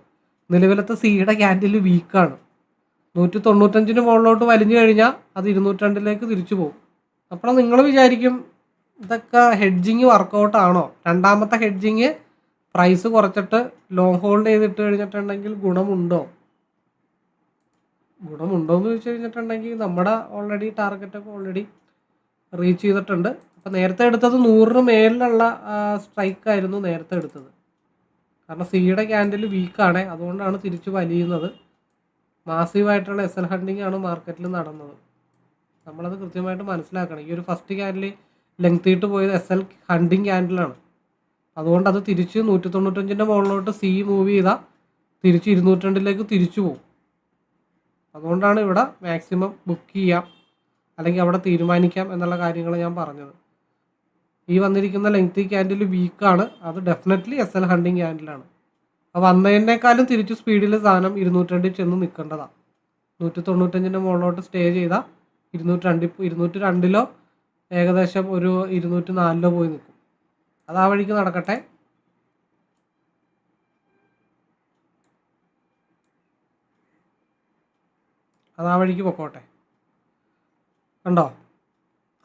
നിലവിലത്തെ സിയുടെ ക്യാൻഡിൽ വീക്കാണ് നൂറ്റി തൊണ്ണൂറ്റഞ്ചിന് മുകളിലോട്ട് വലിഞ്ഞു കഴിഞ്ഞാൽ അത് ഇരുന്നൂറ്റണ്ടിലേക്ക് തിരിച്ചു പോകും. അപ്പോൾ നിങ്ങൾ വിചാരിക്കും ഇതൊക്കെ ഹെഡ്ജിങ് വർക്കൗട്ട് ആണോ? രണ്ടാമത്തെ ഹെഡ്ജിങ് പ്രൈസ് കുറച്ചിട്ട് ലോങ് ഹോൾഡ് ചെയ്തിട്ട് കഴിഞ്ഞിട്ടുണ്ടെങ്കിൽ ഗുണമുണ്ടോ? ഗുണമുണ്ടോ എന്ന് ചോദിച്ചു കഴിഞ്ഞിട്ടുണ്ടെങ്കിൽ നമ്മുടെ ഓൾറെഡി ടാർഗറ്റൊക്കെ ഓൾറെഡി റീച്ച് ചെയ്തിട്ടുണ്ട്. അപ്പം നേരത്തെ എടുത്തത് നൂറിന് മേലിലുള്ള സ്ട്രൈക്ക് ആയിരുന്നു നേരത്തെ എടുത്തത്. കാരണം സിയുടെ ക്യാൻഡിൽ വീക്കാണ് അതുകൊണ്ടാണ് തിരിച്ച് വലിയുന്നത്. മാസീവായിട്ടുള്ള എസ് എൽ ഹണ്ടിങ് ആണ് മാർക്കറ്റിൽ നടന്നത്. നമ്മളത് കൃത്യമായിട്ട് മനസ്സിലാക്കണം. ഈ ഒരു ഫസ്റ്റ് ക്യാൻഡിൽ ലെങ്തിയിട്ട് പോയത് എസ് എൽ ഹണ്ടിങ് ക്യാൻഡിലാണ് അതുകൊണ്ട് അത് തിരിച്ച് നൂറ്റി തൊണ്ണൂറ്റഞ്ചിന്റെ മുകളിലോട്ട് സി മൂവ് ചെയ്താൽ തിരിച്ച് ഇരുന്നൂറ്റി രണ്ടിലേക്ക് തിരിച്ചു പോകും. അതുകൊണ്ടാണ് ഇവിടെ മാക്സിമം ബുക്ക് ചെയ്യാം അല്ലെങ്കിൽ അവിടെ തീരുമാനിക്കാം എന്നുള്ള കാര്യങ്ങൾ ഞാൻ പറഞ്ഞത്. ഈ വന്നിരിക്കുന്ന ലെങ്തി ക്യാൻഡിൽ വീക്കാണ് അത് ഡെഫിനറ്റ്ലി എസ് എൽ ഹണ്ടിങ് ക്യാൻഡിലാണ് അപ്പോൾ വന്നതിനേക്കാളും തിരിച്ചു സ്പീഡിൽ സാധനം ഇരുന്നൂറ്റണ്ടിൽ ചെന്ന് നിൽക്കേണ്ടതാണ് നൂറ്റി തൊണ്ണൂറ്റഞ്ചിന്റെ മുകളിലോട്ട് സ്റ്റേ ചെയ്താൽ ഇരുന്നൂറ്റി രണ്ടിൽ ഇരുന്നൂറ്റി രണ്ടിലോ ഏകദേശം ഒരു ഇരുന്നൂറ്റി നാലിലോ പോയി നിൽക്കും. അത് ആ വഴിക്ക് നടക്കട്ടെ. അത് ആ വഴിക്ക് പൊക്കോട്ടെ. കണ്ടോ?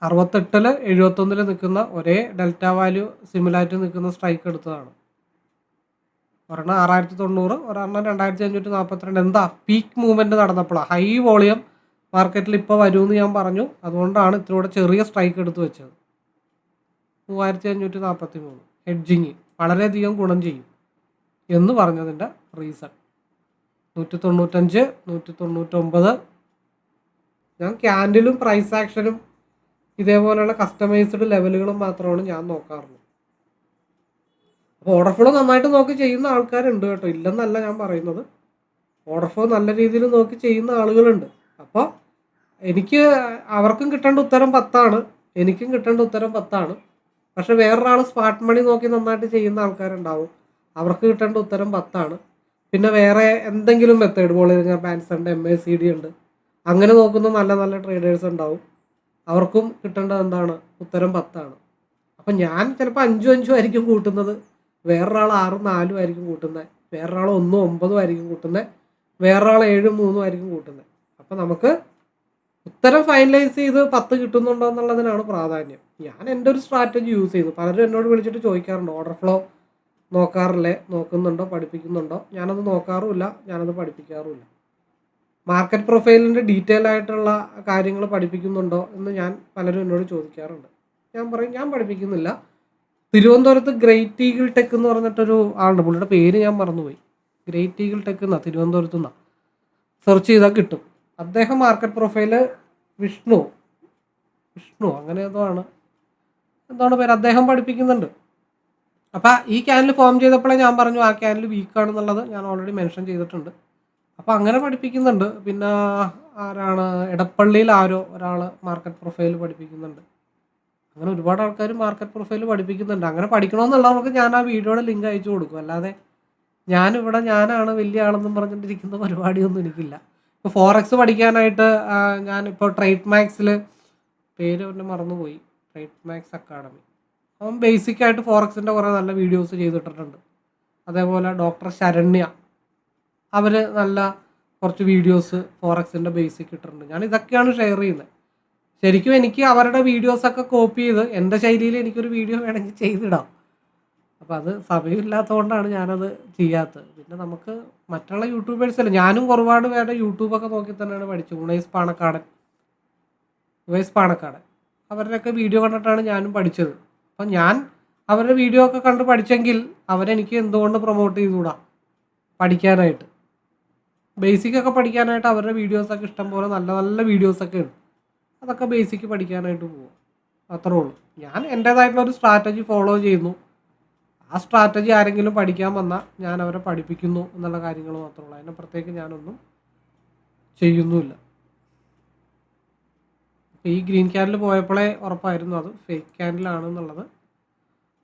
അറുപത്തെട്ടിൽ എഴുപത്തൊന്നിൽ നിൽക്കുന്ന ഒരേ ഡെൽറ്റ വാല്യൂ സിമിലായിട്ട് നിൽക്കുന്ന സ്ട്രൈക്ക് എടുത്തതാണ്. ഒരെണ്ണം ആറായിരത്തി തൊണ്ണൂറ് ഒരെണ്ണം രണ്ടായിരത്തി അഞ്ഞൂറ്റി നാൽപ്പത്തിരണ്ട് എന്താ? പീക്ക് മൂവ്മെന്റ് നടന്നപ്പോഴാണ് ഹൈ വോളിയം മാർക്കറ്റിൽ ഇപ്പോൾ വരുമെന്ന് ഞാൻ പറഞ്ഞു. അതുകൊണ്ടാണ് ഇത്തിലൂടെ ചെറിയ സ്ട്രൈക്ക് എടുത്തു വെച്ചത്. മൂവായിരത്തി അഞ്ഞൂറ്റി നാൽപ്പത്തി മൂന്ന് ഹെഡ്ജിങ്. വളരെയധികം ഗുണം ചെയ്യും എന്ന് പറഞ്ഞതിന്റെ റീസൺ. നൂറ്റി തൊണ്ണൂറ്റഞ്ച് നൂറ്റി തൊണ്ണൂറ്റൊമ്പത് ഞാൻ ക്യാൻഡിലും പ്രൈസ് ആക്ഷനും ഇതേപോലെയുള്ള കസ്റ്റമൈസ്ഡ് ലെവലുകളും മാത്രമാണ് ഞാൻ നോക്കാറുള്ളത്. അപ്പോൾ ഓർഡർ ഫ്ലോ നന്നായിട്ട് നോക്കി ചെയ്യുന്ന ആൾക്കാരുണ്ട് കേട്ടോ. ഇല്ലെന്നല്ല ഞാൻ പറയുന്നത്. ഓർഡർ ഫ്ലോ നല്ല രീതിയിൽ നോക്കി ചെയ്യുന്ന ആളുകളുണ്ട്. അപ്പോൾ എനിക്ക് അവർക്കും കിട്ടേണ്ട ഉത്തരം പത്താണ്. എനിക്കും കിട്ടേണ്ട ഉത്തരം പത്താണ്. പക്ഷെ വേറൊരാൾ സ്മാർട്ട് മണി നോക്കി നന്നായിട്ട് ചെയ്യുന്ന ആൾക്കാരുണ്ടാവും. അവർക്ക് കിട്ടേണ്ട ഉത്തരം പത്താണ്. പിന്നെ വേറെ എന്തെങ്കിലും മെത്തേഡ് ബോളിംഗ് പാൻസ് ഉണ്ട് എം എ സി ഡി ഉണ്ട്. അങ്ങനെ നോക്കുന്ന നല്ല നല്ല ട്രേഡേഴ്സ് ഉണ്ടാവും. അവർക്കും കിട്ടേണ്ടത് എന്താണ്? ഉത്തരം പത്താണ്. അപ്പം ഞാൻ ചിലപ്പോൾ അഞ്ചും അഞ്ചും ആയിരിക്കും കൂട്ടുന്നത്. വേറൊരാൾ ആറും നാലും ആയിരിക്കും കൂട്ടുന്നത്. വേറൊരാൾ ഒന്നും ഒമ്പതും ആയിരിക്കും കൂട്ടുന്നത്. വേറൊരാൾ ഏഴും മൂന്നും ആയിരിക്കും കൂട്ടുന്നത്. അപ്പം നമുക്ക് ഉത്തരം ഫൈനലൈസ് ചെയ്ത് പത്ത് കിട്ടുന്നുണ്ടോ എന്നുള്ളതിനാണ് പ്രാധാന്യം. ഞാൻ എന്റെ ഒരു സ്ട്രാറ്റജി യൂസ് ചെയ്തു. പലരും എന്നോട് വിളിച്ചിട്ട് ചോദിക്കാറുണ്ട് ഓർഡർ ഫ്ലോ നോക്കാറില്ലേ? നോക്കുന്നുണ്ടോ? പഠിപ്പിക്കുന്നുണ്ടോ? ഞാനത് നോക്കാറുമില്ല. ഞാനത് പഠിപ്പിക്കാറുമില്ല. മാർക്കറ്റ് പ്രൊഫൈലിന്റെ ഡീറ്റെയിൽ ആയിട്ടുള്ള കാര്യങ്ങൾ പഠിപ്പിക്കുന്നുണ്ടോ എന്ന് ഞാൻ പലരും എന്നോട് ചോദിക്കാറുണ്ട്. ഞാൻ പറയും ഞാൻ പഠിപ്പിക്കുന്നില്ല. തിരുവനന്തപുരത്ത് ഗ്രേറ്റ് ഈഗിൾ ടെക് എന്ന് പറഞ്ഞിട്ടൊരു ആളുണ്ട്. പുള്ളിയുടെ പേര് ഞാൻ മറന്നുപോയി. ഗ്രേറ്റ് ഈഗിൾ ടെക് എന്നാ തിരുവനന്തപുരത്ത് നിന്നാണ് സെർച്ച് ചെയ്താൽ കിട്ടും. അദ്ദേഹം മാർക്കറ്റ് പ്രൊഫൈൽ വിഷ്ണു. വിഷ്ണു അങ്ങനെ എന്തോ ആണ്. എന്താണ് പേര് അദ്ദേഹം പഠിപ്പിക്കുന്നുണ്ട്. അപ്പം ഈ ക്യാനൽ ഫോം ചെയ്തപ്പോഴേ ഞാൻ പറഞ്ഞു ആ ക്യാനൽ വീക്കാണെന്നുള്ളത് ഞാൻ ഓൾറെഡി മെൻഷൻ ചെയ്തിട്ടുണ്ട്. അപ്പോൾ അങ്ങനെ പഠിപ്പിക്കുന്നുണ്ട്. പിന്നെ ആരാണ് ഇടപ്പള്ളിയിൽ ആരോ ഒരാൾ മാർക്കറ്റ് പ്രൊഫൈൽ പഠിപ്പിക്കുന്നുണ്ട്. അങ്ങനെ ഒരുപാട് ആൾക്കാർ മാർക്കറ്റ് പ്രൊഫൈൽ പഠിപ്പിക്കുന്നുണ്ട്. അങ്ങനെ പഠിക്കണമെന്നുള്ളവർക്ക് ഞാൻ ആ വീഡിയോയുടെ ലിങ്ക് അയച്ചു കൊടുക്കും. അല്ലാതെ ഞാനിവിടെ ഞാനാണ് വലിയ ആളെന്നും പറഞ്ഞിട്ടിരിക്കുന്ന പരിപാടിയൊന്നും എനിക്കില്ല. ഇപ്പോൾ ഫോറക്സ് പഠിക്കാനായിട്ട് ഞാനിപ്പോൾ ട്രേഡ് മാക്സിൽ പേര് പിന്നെ മറന്നുപോയി. ട്രേഡ് മാക്സ് അക്കാഡമി അവൻ ബേസിക് ആയിട്ട് ഫോറക്സിന്റെ കുറേ നല്ല വീഡിയോസ് ചെയ്തിട്ടിട്ടുണ്ട്. അതേപോലെ ഡോക്ടർ ശരണ്യ. അവർ നല്ല കുറച്ച് വീഡിയോസ് ഫോറക്സിന്റെ ബേസിക് ഇട്ടിട്ടുണ്ട്. ഞാൻ ഇതൊക്കെയാണ് ഷെയർ ചെയ്യുന്നത്. ശരിക്കും എനിക്ക് അവരുടെ വീഡിയോസൊക്കെ കോപ്പി ചെയ്ത് എന്റെ ശൈലിയിൽ എനിക്കൊരു വീഡിയോ വേണമെങ്കിൽ ചെയ്തിടാം. അപ്പോൾ അത് സമയമില്ലാത്തതുകൊണ്ടാണ് ഞാനത് ചെയ്യാത്തത്. പിന്നെ നമുക്ക് മറ്റുള്ള യൂട്യൂബേഴ്സ് അല്ല ഞാനും ഒരുപാട് പേരുടെ യൂട്യൂബൊക്കെ നോക്കി തന്നെയാണ് പഠിച്ചത്. ഉണൈസ് പാണക്കാടൻ. ഉവൈസ് പാണക്കാടൻ. അവരുടെയൊക്കെ വീഡിയോ കണ്ടിട്ടാണ് ഞാനും പഠിച്ചത്. അപ്പം ഞാൻ അവരുടെ വീഡിയോ ഒക്കെ കണ്ട് പഠിച്ചെങ്കിൽ അവരെനിക്ക് എന്തുകൊണ്ട് പ്രൊമോട്ട് ചെയ്തുകൂടാ? പഠിക്കാനായിട്ട്. ബേസിക് ഒക്കെ പഠിക്കാനായിട്ട് അവരുടെ വീഡിയോസൊക്കെ ഇഷ്ടം പോലെ നല്ല നല്ല വീഡിയോസൊക്കെ ഉണ്ട് അതൊക്കെ ബേസിക് പഠിക്കാനായിട്ട് പോകും അത്രേ ഉള്ളൂ. ഞാൻ എന്റേതായിട്ടുള്ള ഒരു സ്ട്രാറ്റജി ഫോളോ ചെയ്യുന്നു. ആ സ്ട്രാറ്റജി ആരെങ്കിലും പഠിക്കാൻ വന്നാൽ ഞാൻ അവരെ പഠിപ്പിക്കുന്നു എന്നുള്ള കാര്യങ്ങൾ മാത്രമേ ഉള്ളൂ. അതിനെ പ്രത്യേകം ഞാനൊന്നും ചെയ്യുന്നുമില്ല. അപ്പോൾ ഈ ഗ്രീൻ ക്യാൻഡിൽ പോയപ്പോഴേ ഉറപ്പായിരുന്നു അത് ഫേക്ക് ക്യാൻഡിലാണെന്നുള്ളത്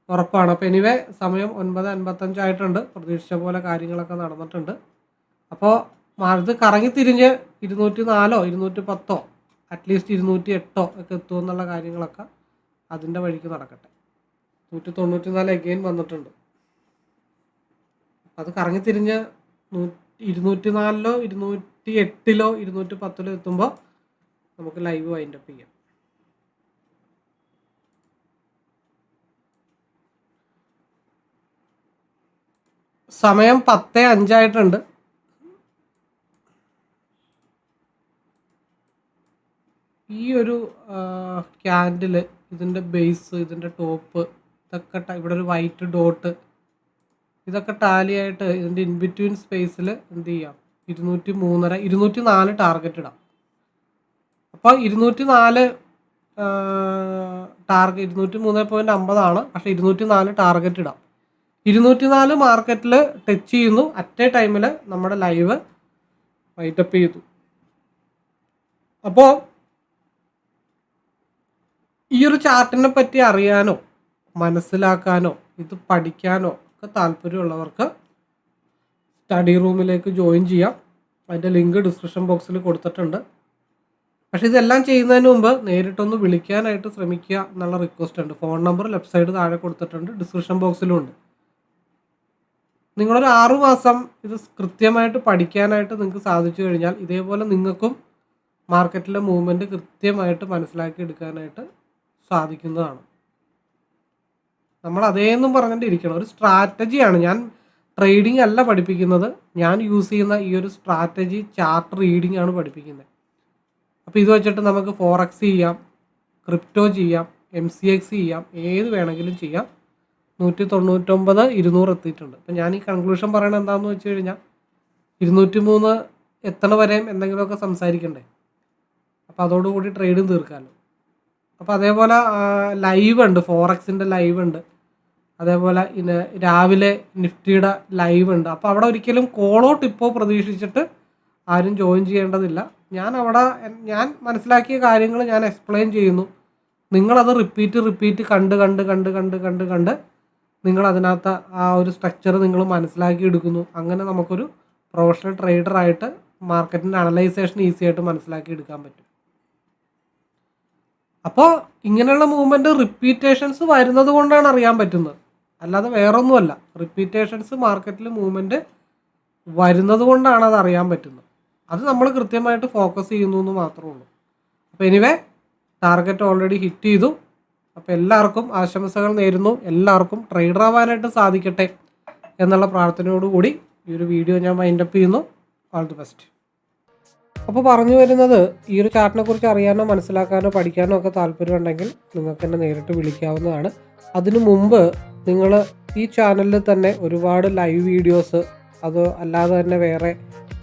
ഉറപ്പാണ്. അപ്പോൾ എനിവേ സമയം ഒൻപത് അൻപത്തഞ്ചായിട്ടുണ്ട് പ്രതീക്ഷിച്ച പോലെ കാര്യങ്ങളൊക്കെ നടന്നിട്ടുണ്ട്. അപ്പോൾ ഇത് കറങ്ങി തിരിഞ്ഞ് ഇരുന്നൂറ്റി നാലോ ഇരുന്നൂറ്റി പത്തോ അറ്റ്ലീസ്റ്റ് ഇരുന്നൂറ്റി എട്ടോ ഒക്കെ എത്തുമെന്നുള്ള കാര്യങ്ങളൊക്കെ അതിന്റെ വഴിക്ക് നടക്കട്ടെ. നൂറ്റി തൊണ്ണൂറ്റി നാല് എഗെയിൻ വന്നിട്ടുണ്ട്. അത് കറങ്ങി തിരിഞ്ഞ് നൂ ഇരുന്നൂറ്റി നാലിലോ ഇരുന്നൂറ്റി എട്ടിലോ ഇരുന്നൂറ്റി പത്തിലോ എത്തുമ്പോൾ നമുക്ക് ലൈവ് വൈൻഡപ്പ് ചെയ്യാം. സമയം പത്ത് അഞ്ചായിട്ടുണ്ട്. ഈ ഒരു ക്യാൻഡിൽ ഇതിന്റെ ബേസ് ഇതിന്റെ ടോപ്പ് ഇതൊക്കെ ഇവിടെ ഒരു വൈറ്റ് ഡോട്ട് ഇതൊക്കെ ടാലിയായിട്ട് ഇതിന്റെ ഇൻബിറ്റ്വീൻ സ്പേസിൽ എന്ത് ചെയ്യാം? ഇരുന്നൂറ്റി മൂന്നര ഇരുന്നൂറ്റി നാല് ടാർഗറ്റ് ഇടാം. അപ്പോൾ ഇരുന്നൂറ്റി നാല് ടാർഗറ്റ് ഇരുന്നൂറ്റി മൂന്ന് പോയിന്റ് അമ്പതാണ്. പക്ഷേ ഇരുന്നൂറ്റി നാല് ടാർഗറ്റ് ഇടാം. ഇരുന്നൂറ്റി നാല് മാർക്കറ്റിൽ ടച്ച് ചെയ്യുന്നു. അറ്റ് എ ടൈമിൽ നമ്മുടെ ലൈവ് വൈറ്റപ്പ് ചെയ്തു. അപ്പോൾ ഈ ഒരു ചാർട്ടിനെ പറ്റി അറിയാനോ മനസ്സിലാക്കാനോ ഇത് പഠിക്കാനോ ഒക്കെ താല്പര്യമുള്ളവർക്ക് സ്റ്റഡി റൂമിലേക്ക് ജോയിൻ ചെയ്യാം. അതിന്റെ ലിങ്ക് ഡിസ്ക്രിപ്ഷൻ ബോക്സിൽ കൊടുത്തിട്ടുണ്ട്. പക്ഷേ ഇതെല്ലാം ചെയ്യുന്നതിന് മുമ്പ് നേരിട്ടൊന്ന് വിളിക്കാനായിട്ട് ശ്രമിക്കുക എന്നുള്ള റിക്വസ്റ്റ് ഉണ്ട്. ഫോൺ നമ്പർ ലെഫ്റ്റ് സൈഡ് താഴെ കൊടുത്തിട്ടുണ്ട്. ഡിസ്ക്രിപ്ഷൻ ബോക്സിലും ഉണ്ട്. നിങ്ങളൊരു ആറു മാസം ഇത് കൃത്യമായിട്ട് പഠിക്കാനായിട്ട് നിങ്ങൾക്ക് സാധിച്ചു കഴിഞ്ഞാൽ ഇതേപോലെ നിങ്ങൾക്കും മാർക്കറ്റിലെ മൂവ്മെന്റ് കൃത്യമായിട്ട് മനസ്സിലാക്കി എടുക്കാനായിട്ട് സാധിക്കുന്നതാണ്. നമ്മൾ അതേന്നും പറഞ്ഞിട്ട് ഇരിക്കണം ഒരു സ്ട്രാറ്റജിയാണ് ഞാൻ ട്രേഡിംഗ് അല്ല പഠിപ്പിക്കുന്നത്. ഞാൻ യൂസ് ചെയ്യുന്ന ഈ ഒരു സ്ട്രാറ്റജി ചാർട്ട് റീഡിംഗ് ആണ് പഠിപ്പിക്കുന്നത്. അപ്പോൾ ഇത് വെച്ചിട്ട് നമുക്ക് ഫോറക്സ് ചെയ്യാം ക്രിപ്റ്റോ ചെയ്യാം എം സി എക്സ് ചെയ്യാം ഏത് വേണമെങ്കിലും ചെയ്യാം. നൂറ്റി തൊണ്ണൂറ്റൊമ്പത് ഇരുന്നൂറ് എത്തിയിട്ടുണ്ട്. അപ്പം ഞാൻ ഈ കൺക്ലൂഷൻ പറയണത് എന്താണെന്ന് വെച്ച് കഴിഞ്ഞാൽ ഇരുന്നൂറ്റി മൂന്ന് എത്തണ വരെയും എന്തെങ്കിലുമൊക്കെ സംസാരിക്കണ്ടേ? അപ്പോൾ അതോടുകൂടി ട്രേഡും തീർക്കാമല്ലോ അപ്പോൾ അതേപോലെ ലൈവ് ഉണ്ട് ഫോറക്സിന്റെ ലൈവ് ഉണ്ട്. അതേപോലെ ഇന്ന് രാവിലെ നിഫ്റ്റിയുടെ ലൈവ് ഉണ്ട്. അപ്പോൾ അവിടെ ഒരിക്കലും കോളോ ടിപ്പോ പ്രതീക്ഷിച്ചിട്ട് ആരും ജോയിൻ ചെയ്യേണ്ടതില്ല. ഞാൻ അവിടെ ഞാൻ മനസ്സിലാക്കിയ കാര്യങ്ങൾ ഞാൻ എക്സ്പ്ലെയിൻ ചെയ്യുന്നു. നിങ്ങളത് റിപ്പീറ്റ് റിപ്പീറ്റ് കണ്ട് കണ്ട് കണ്ട് കണ്ട് കണ്ട് കണ്ട് നിങ്ങൾ അതിനകത്ത് ആ ഒരു സ്ട്രക്ചർ നിങ്ങൾ മനസ്സിലാക്കി എടുക്കുന്നു. അങ്ങനെ നമുക്കൊരു പ്രൊഫഷണൽ ട്രേഡറായിട്ട് മാർക്കറ്റിന്റെ അനലൈസേഷൻ ഈസി ആയിട്ട് മനസ്സിലാക്കി എടുക്കാൻ പറ്റും. അപ്പോൾ ഇങ്ങനെയുള്ള മൂവ്മെന്റ് റിപ്പീറ്റേഷൻസ് വരുന്നത് കൊണ്ടാണ് അറിയാൻ പറ്റുന്നത്. അല്ലാതെ വേറൊന്നുമല്ല. റിപ്പീറ്റേഷൻസ് മാർക്കറ്റിൽ മൂവ്മെന്റ് വരുന്നത് കൊണ്ടാണ് അത് അറിയാൻ പറ്റുന്നത്. അത് നമ്മൾ കൃത്യമായിട്ട് ഫോക്കസ് ചെയ്യുന്നു എന്ന് മാത്രമേ ഉള്ളൂ അപ്പോൾ എനിവേ ടാർഗറ്റ് ഓൾറെഡി ഹിറ്റ് ചെയ്തു. അപ്പോൾ എല്ലാവർക്കും ആശംസകൾ നേരുന്നു. എല്ലാവർക്കും ട്രേഡർ ആവാനായിട്ട് സാധിക്കട്ടെ എന്നുള്ള പ്രാർത്ഥനയോടുകൂടി ഈ ഒരു വീഡിയോ ഞാൻ വൈൻഡപ്പ് ചെയ്യുന്നു. ഓൾ ദി ബെസ്റ്റ് അപ്പോൾ പറഞ്ഞു വരുന്നത് ഈ ഒരു ചാർട്ടിനെ കുറിച്ച് അറിയാനോ മനസ്സിലാക്കാനോ പഠിക്കാനോ ഒക്കെ താല്പര്യമുണ്ടെങ്കിൽ നിങ്ങൾക്ക് എന്നെ നേരിട്ട് വിളിക്കാവുന്നതാണ്. അതിനു മുമ്പ് നിങ്ങൾ ഈ ചാനലിൽ തന്നെ ഒരുപാട് ലൈവ് വീഡിയോസ് അത് അല്ലാതെ തന്നെ വേറെ